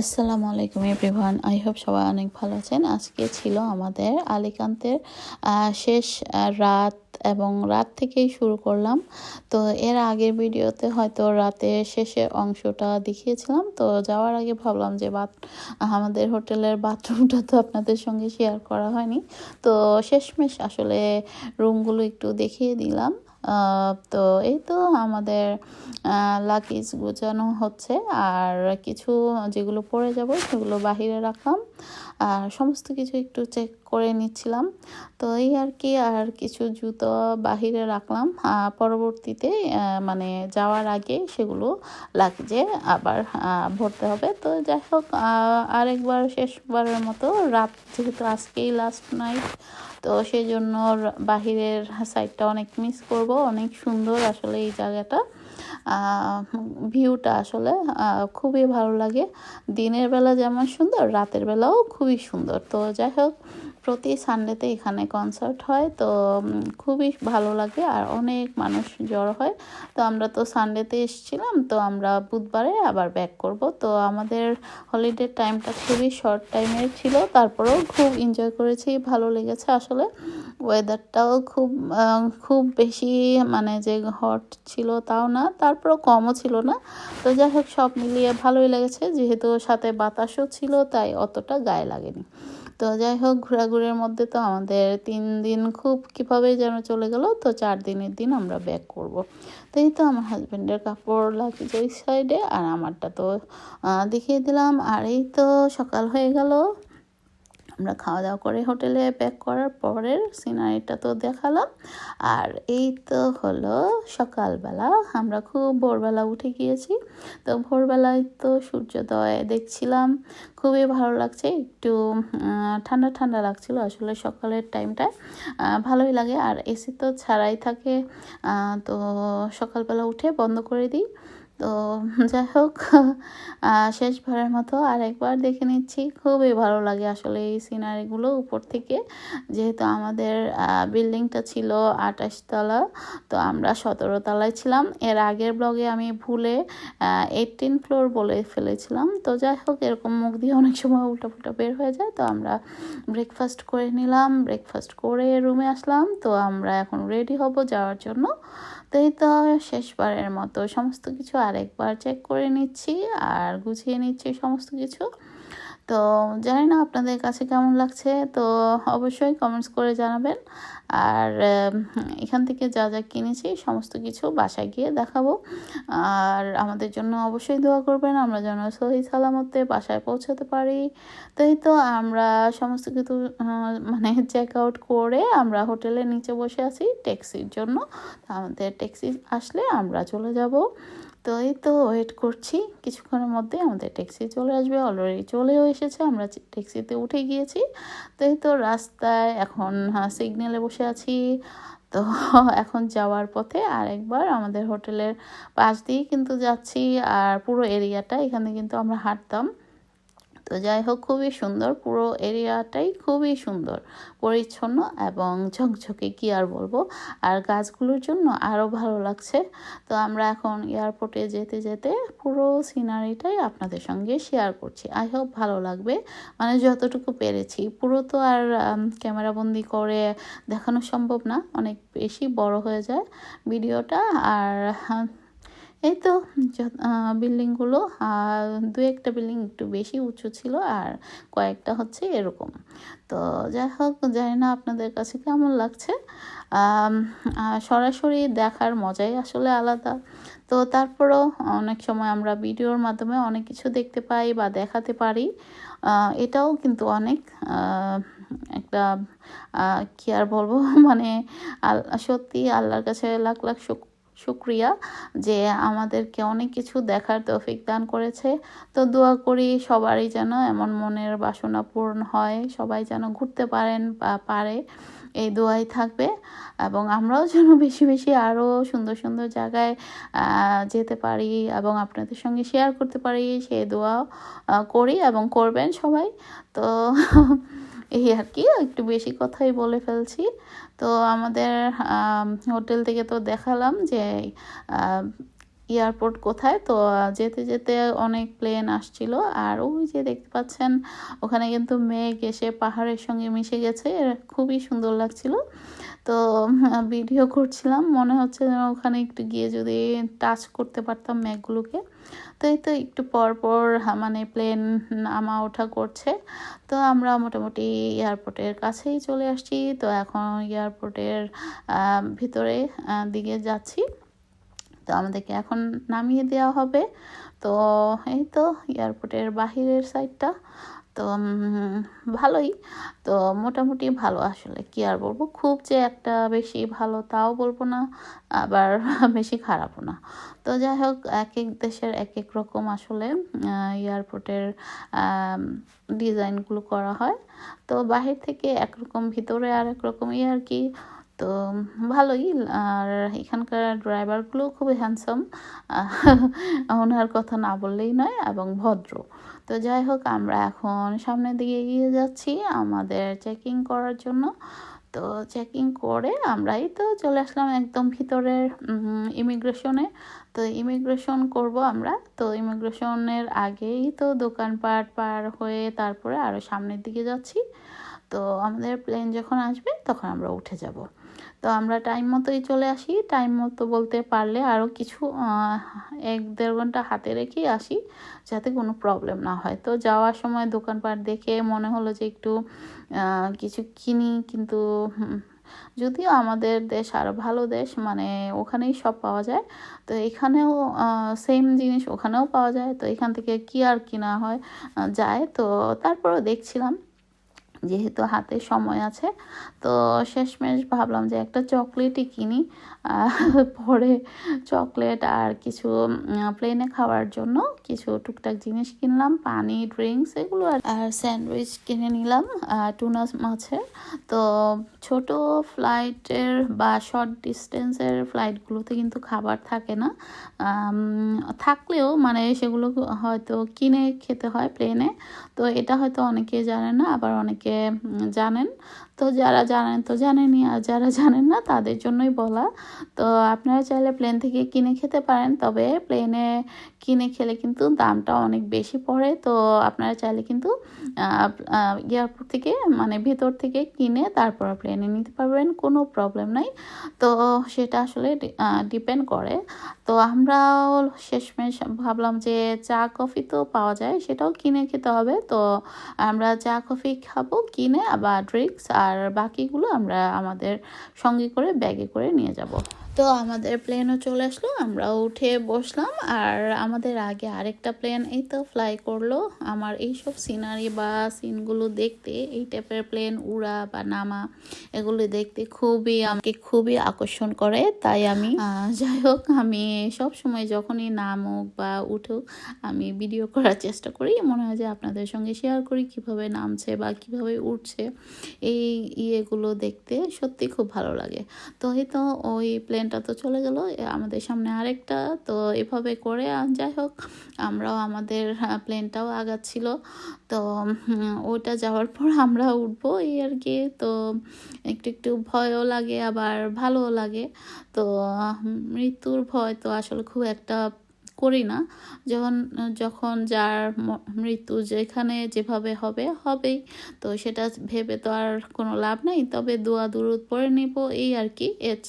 আসসালামু আলাইকুম everyone. I hope সবাই অনেক ভালো আছেন। আজকে ছিল আমাদের আলিকান্তের শেষ রাত এবং রাত থেকেই শুরু করলাম। তো এর আগের ভিডিওতে হয়তো রাতের শেষের অংশটা দেখিয়েছিলাম। তো যাওয়ার আগে ভাবলাম যে বাথ আমাদের হোটেলের বাথরুমটা তো আপনাদের সঙ্গে শেয়ার করা হয়নি। তো শেষমেশ আসলে রুমগুলো একটু দেখিয়ে দিলাম। তো এই তো আমাদের লাকিজ গুছানো হচ্ছে। আর কিছু যেগুলো পড়ে যাব সেগুলো বাহিরে রাখলাম। আর সমস্ত কিছু একটু চেক করে নিচ্ছিলাম। তো এই আর কি, আর কিছু জুতো বাহিরে রাখলাম। পরবর্তীতে মানে যাওয়ার আগে সেগুলো লাগেজে আবার ভরতে হবে। তো যাই হোক আরেকবার শেষবারের মতো রাত যেহেতু আজকেই লাস্ট নাইট তো সেই জন্য বাহিরের সাইডটা অনেক মিস করব। অনেক সুন্দর আসলে এই জায়গাটা। ভিউটা আসলে খুবই ভালো লাগে। দিনের বেলা যেমন সুন্দর, রাতের বেলাও খুবই সুন্দর। তো যাই হোক প্রতি সানডেতে এখানে কনসার্ট হয়। তো খুবই ভালো লাগে আর অনেক মানুষ জড়ো হয়। তো আমরা তো সানডেতে এসেছিলাম, তো আমরা বুধবারে আবার ব্যাক করব। তো আমাদের হলিডে টাইমটা খুবই শর্ট টাইমের ছিল। তারপরেও খুব এনজয় করেছি, ভালো লেগেছে আসলে। ওয়েদারটাও খুব খুব বেশি মানে যে হট ছিল তাও না, তারপরেও কমও ছিল না। তো যাই হোক, সব মিলিয়ে ভালোই লেগেছে। যেহেতু সাথে বাতাসও ছিল, তাই অতটা গায়ে লাগেনি। তো যাই হোক, ঘোরাঘুরির মধ্যে তো আমাদের তিন দিন খুব কীভাবে যেন চলে গেল, তো চার দিনের দিন আমরা ব্যাক করব। তো এই তো আমার হাজব্যান্ডের কাপড় লাগেজ ওই সাইডে আর আমারটা তো দেখিয়ে দিলাম। আর এই তো সকাল হয়ে গেল। আমরা খাওয়া দাওয়া করে হোটেলে প্যাক করার পরের সিনারিটা তো দেখালাম। আর এই তো হলো সকালবেলা, আমরা খুব ভোরবেলা উঠে গিয়েছি। তো ভোরবেলায় তো সূর্যোদয় দেখছিলাম, খুবই ভালো লাগছে। একটু ঠান্ডা ঠান্ডা লাগছিল আসলে সকালের টাইমটায় ভালোই লাগে। আর এসি তো ছাড়াই থাকে। তো সকালবেলা উঠে বন্ধ করে দিই। তো যাই হোক শেষবারের মতো আর একবার দেখে নিচ্ছি। খুবই ভালো লাগে আসলে এই সিনারিগুলো উপর থেকে। যেহেতু আমাদের বিল্ডিংটা ছিল আঠাশ তলা, তো আমরা সতেরো তলায় ছিলাম। এর আগের ব্লগে আমি ভুলে এইটিন ফ্লোর বলে ফেলেছিলাম। তো যাই হোক এরকম মুখ দিয়ে অনেক সময় উল্টাপুল্টা বের হয়ে যায়। তো আমরা ব্রেকফাস্ট করে নিলাম। ব্রেকফাস্ট করে রুমে আসলাম। তো আমরা এখন রেডি হব যাওয়ার জন্য। তো এই তো শেষবারের মতো। সমস্ত কিছু আরেকবার চেক করে নিচ্ছি আর গুছিয়ে নিচ্ছি সমস্ত কিছু। তো জানি না আপনাদের কাছে কেমন লাগছে, তো অবশ্যই কমেন্টস করে জানাবেন। আর এখান থেকে যা যা কিনেছি সমস্ত কিছু বাসায় গিয়ে দেখাবো। আর আমাদের জন্য অবশ্যই দোয়া করবেন, আমরা যেন সহি সালামতে বাসায় পৌঁছাতে পারি। তাই তো আমরা সমস্ত কিছু মানে চেক আউট করে আমরা হোটেলের নিচে বসে আছি ট্যাক্সির জন্য। আমাদের ট্যাক্সি আসলে আমরা চলে যাব। তো এই তো ওয়েট করছি। কিছুক্ষণের মধ্যে আমাদের ট্যাক্সি চলে আসবে। অলরেডি চলেও এসেছে। আমরা ট্যাক্সিতে উঠে গিয়েছি। তো এই তো রাস্তায় এখন সিগন্যালে বসে আছি। তো এখন যাওয়ার পথে আর একবার আমাদের হোটেলের পাশ দিয়ে কিন্তু যাচ্ছি। আর পুরো এরিয়াটা এখানে কিন্তু আমরা হাঁটতাম। তো যাই হোক, খুবই সুন্দর। পুরো এরিয়াটাই খুবই সুন্দর, পরিচ্ছন্ন এবং ঝকঝকে কি আর বলব। আর গাছগুলোর জন্য আরও ভালো লাগছে। তো আমরা এখন এয়ারপোর্টে যেতে যেতে পুরো সিনারিটাই আপনাদের সঙ্গে শেয়ার করছি। আই হোপ ভালো লাগবে। মানে যতটুকু পেরেছি। পুরো তো আর ক্যামেরাবন্দি করে দেখানো সম্ভব না। অনেক বেশি বড় হয়ে যায় ভিডিওটা। আর এই তো বিল্ডিংগুলো দু একটা বিল্ডিং একটু বেশি উঁচু ছিল, আর কয়েকটা হচ্ছে এরকম। তো যাই হোক, জানি না আপনাদের কাছে কেমন লাগছে। সরাসরি দেখার মজাই আসলে আলাদা। তো তারপরেও অনেক সময় আমরা ভিডিওর মাধ্যমে অনেক কিছু দেখতে পাই বা দেখাতে পারি। এটাও কিন্তু অনেক একটা কি আর বলব? মানে সত্যি আল্লাহর কাছে লাখ লাখ শুক- শুক্রিয়া যে আমাদেরকে অনেক কিছু দেখার তৌফিক দান করেছে। তো দোয়া করি সবারই যেন এমন মনের বাসনা পূরণ হয় সবাই যেন ঘুরতে পারেন বা পারে এই দোয়াই থাকবে। এবং আমরাও যেন বেশি বেশি আরও সুন্দর সুন্দর জায়গায় যেতে পারি এবং আপনাদের সঙ্গে শেয়ার করতে পারি সেই আহ, করি এবং করবেন সবাই। তো এই আর কি, একটু বেশি কথাই বলে ফেলছি। তো আমাদের হোটেল থেকে তো দেখালাম যে এয়ারপোর্ট কোথায়? তো যেতে যেতে অনেক প্লেন আসছিল। আর ওই যে দেখতে পাচ্ছেন, ওখানে কিন্তু মেঘ এসে পাহাড়ের সঙ্গে মিশে গেছে। খুবই সুন্দর লাগছিল। তো ভিডিও করছিলাম। মনে হচ্ছে যেন ওখানে একটু গিয়ে যদি টাচ করতে পারতাম মেঘগুলোকে তো এই তো একটু পর পর মানে প্লেন নামা ওঠা করছে। তো আমরা মোটামুটি এয়ারপোর্টের কাছেই চলে আসছি। তো এখন এয়ারপোর্টের ভিতরে দিকে যাচ্ছি। তো আমাদেরকে এখন নামিয়ে দেওয়া হবে। তো এই তো, এয়ারপোর্টের বাহিরের সাইডটা তো ভালোই। তো মোটামুটি ভালো আসলে, কি আর বলব? খুব যে একটা বেশি ভালো তাও বলব না, আবার বেশি খারাপও না। তো যাই হোক এক এক দেশের এক এক রকম আসলে এয়ারপোর্টের ডিজাইনগুলো করা হয়। তো বাহির থেকে একরকম, ভিতরে আর এক রকমই আর কি। তো ভালোই, আর এখানকার ড্রাইভারগুলো খুবই হ্যান্ডসাম ওনার কথা না বললেই নয়, এবং ভদ্র। তো যাই হোক, আমরা এখন সামনের দিকে এগিয়ে যাচ্ছি আমাদের চেকিং করার জন্য। তো চেকিং করে আমরাই তো চলে আসলাম একদম ভিতরের ইমিগ্রেশনে তো ইমিগ্রেশন করব আমরা। তো ইমিগ্রেশনের আগেই তো দোকানপাট পার হয়ে তারপরে আরও সামনের দিকে যাচ্ছি। তো আমাদের প্লেন যখন আসবে তখন আমরা উঠে যাব। তো আমরা টাইম মতোই চলে আসি। টাইম মতো বলতে পারলে আরও কিছু এক দেড় ঘণ্টা হাতে রেখেই আসি যাতে কোনো প্রবলেম না হয়। তো যাওয়ার সময় দোকানপাট দেখে মনে হলো যে একটু কিছু কিনি কিন্তু যদিও আমাদের দেশ আরও ভালো দেশ মানে ওখানেই সব পাওয়া যায়। তো এখানেও সেম জিনিস ওখানেও পাওয়া যায়। তো এখান থেকে কি আর কিনা হয় যায়। তো তারপরেও দেখছিলাম যেহেতু হাতে সময় আছে, তো শেষমেশ ভাবলাম যে একটা চকলেটই কিনি পরে চকলেট আর কিছু প্লেনে খাওয়ার জন্য কিছু টুকটাক জিনিস কিনলাম, পানি ড্রিঙ্কস এগুলো আর স্যান্ডউইচ কিনে নিলাম টুনা মাছের। তো ছোট ফ্লাইটের বা শর্ট ডিস্টেন্সের ফ্লাইটগুলোতে কিন্তু খাবার থাকে না থাকলেও মানে সেগুলো হয়তো কিনে খেতে হয় প্লেনে তো এটা হয়তো অনেকে জানে না, আবার অনেকে জানেন। তো যারা জানেন তো জানেনই, আর যারা জানেন না তাদের জন্যই বলা। তো আপনারা চাইলে প্লেন থেকে কিনে খেতে পারেন, তবে প্লেনে কিনে খেলে কিন্তু দামটা অনেক বেশি পড়ে। তো আপনারা চাইলে কিন্তু এয়ারপোর্ট থেকে মানে ভেতর থেকে কিনে তারপর প্লেনে নিতে পারবেন, কোনো প্রবলেম নাই। তো সেটা আসলে ডিপেন্ড করে। তো আমরাও শেষমেশ ভাবলাম যে চা কফি তো পাওয়া যায়, সেটাও কিনে খেতে হবে। তো আমরা চা কফি খাব, কিনে আবার ড্রিঙ্কস আর বাকিগুলো আমরা আমাদের সঙ্গে করে ব্যাগে করে নিয়ে যাব। তো আমাদের প্লেনও চলে আসলো আমরা উঠে বসলাম। আর আমাদের আগে আরেকটা প্লেন এই তো ফ্লাই করল। আমার এইসব সিনারি বা সিনগুলো দেখতে, এই টাইপের প্লেন উড়া বা নামা, এগুলো দেখতে খুবই আমাকে খুবই আকর্ষণ করে। তাই আমি যাই হোক, আমি সব সময় যখনই নামুক বা উঠুক, আমি ভিডিও করার চেষ্টা করি। মনে হয় যে আপনাদের সঙ্গে শেয়ার করি কীভাবে নামছে বা কীভাবে উঠছে। এই ইয়েগুলো দেখতে সত্যি খুব ভালো লাগে। তো এই তো ওই প্লেন প্লেনটা তো চলে গেল আমাদের সামনে আরেকটা, তো এভাবে করে যাই হোক, আমরাও আমাদের প্লেনটাও আগাচ্ছিল। তো ওটা যাওয়ার পর আমরা উঠবো এই আর কি, তো একটু একটু ভয়ও লাগে, আবার ভালোও লাগে। তো মৃত্যুর ভয় তো আসলে খুব একটা করি না। যখন যখন যার মৃত্যু যেখানে যেভাবে হবে, হবেই। তো সেটা ভেবে তো আর কোনো লাভ নাই। তবে দোয়া দূরত পরে নিব, এই আর কি। এর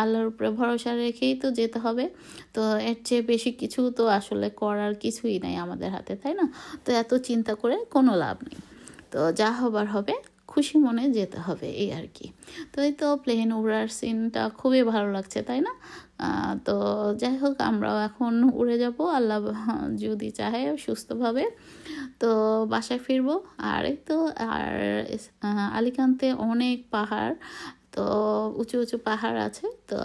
আল্লাহর উপরে ভরসা রেখেই তো যেতে হবে। তো এর চেয়ে বেশি কিছু তো আসলে করার কিছুই নাই আমাদের হাতে, তাই না? তো এত চিন্তা করে কোনো লাভ নেই। তো যা হবার হবে, খুশি মনে যেতে হবে, এই আর কি। তো এই তো প্লেন উড়ার সিনটা খুবই ভালো লাগছে, তাই না? তো যাই হোক, আমরাও এখন উড়ে যাব। আল্লাহ যদি চাহে সুস্থভাবে। তো বাসায় ফিরবো। আর এই তো, আর আলিকান্তে অনেক পাহাড়। তো উঁচু উঁচু পাহাড় আছে। তো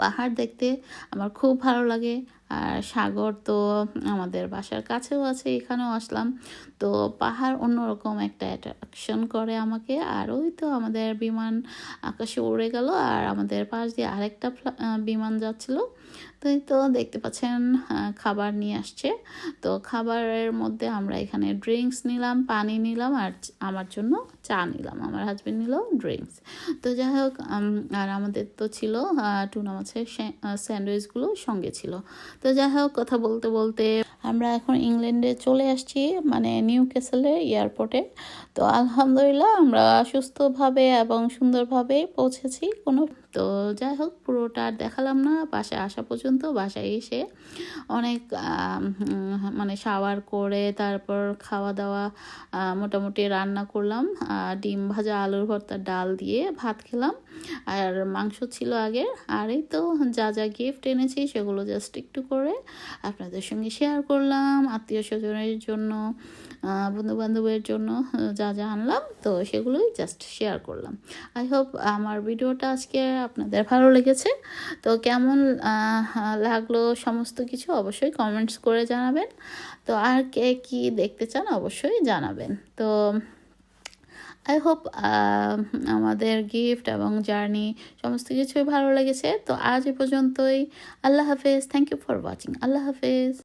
পাহাড় দেখতে আমার খুব ভালো লাগে। আর সাগর তো আমাদের বাসার কাছেও আছে, এখানেও আসলাম। তো পাহাড় অন্যরকম একটা অ্যাট্রাকশন করে আমাকে। আর ওই তো আমাদের বিমান আকাশে উড়ে গেল, আর আমাদের পাশ দিয়ে আরেকটা বিমান যাচ্ছিল। তো তো দেখতে পাচ্ছেন খাবার নিয়ে আসছে। তো খাবারের মধ্যে আমরা এখানে ড্রিঙ্কস নিলাম, পানি নিলাম, আর আমার জন্য চা নিলাম। আমার হাজবেন্ড নিল ড্রিঙ্কস তো যাই হোক আর আমাদের তো ছিল টুনা মাছের স্যা- স্যান্ডউইচগুলো সঙ্গে ছিল। তো যাই হোক, কথা বলতে বলতে আমরা এখন ইংল্যান্ডে চলে আসছি মানে নিউ ক্যাসেলের এয়ারপোর্টে। তো আলহামদুলিল্লাহ, আমরা সুস্থভাবে এবং সুন্দরভাবে পৌঁছেছি। কোনো তো যাই হোক, পুরোটা আর দেখালাম না। বাসায় আসা পর্যন্ত বাসায় এসে অনেক মানে শাওয়ার করে তারপর খাওয়া দাওয়া মোটামুটি রান্না করলাম। ডিম ভাজা, আলুর ভর্তা, ডাল দিয়ে ভাত খেলাম। আর মাংস ছিল আগের। আর এই তো যা যা গিফট এনেছি সেগুলো জাস্ট একটু করে আপনাদের সঙ্গে শেয়ার করলাম আত্মীয় স্বজনের জন্য বন্ধু বান্ধবের জন্য যা যা আনলাম। তো সেগুলোই জাস্ট শেয়ার করলাম। আই হোপ আমার ভিডিওটা আজকে আপনাদের ভালো লেগেছে। তো কেমন লাগল সমস্ত কিছু অবশ্যই কমেন্টস করে জানাবেন। তো আর কে কি দেখতে চান অবশ্যই জানাবেন। তো আই হোপ আমাদের গিফট এবং জার্নি সমস্ত কিছুই ভালো লেগেছে। তো আজ এ পর্যন্তই। আল্লাহ হাফেজ। থ্যাংক ইউ ফর ওয়াচিং আল্লাহ হাফেজ।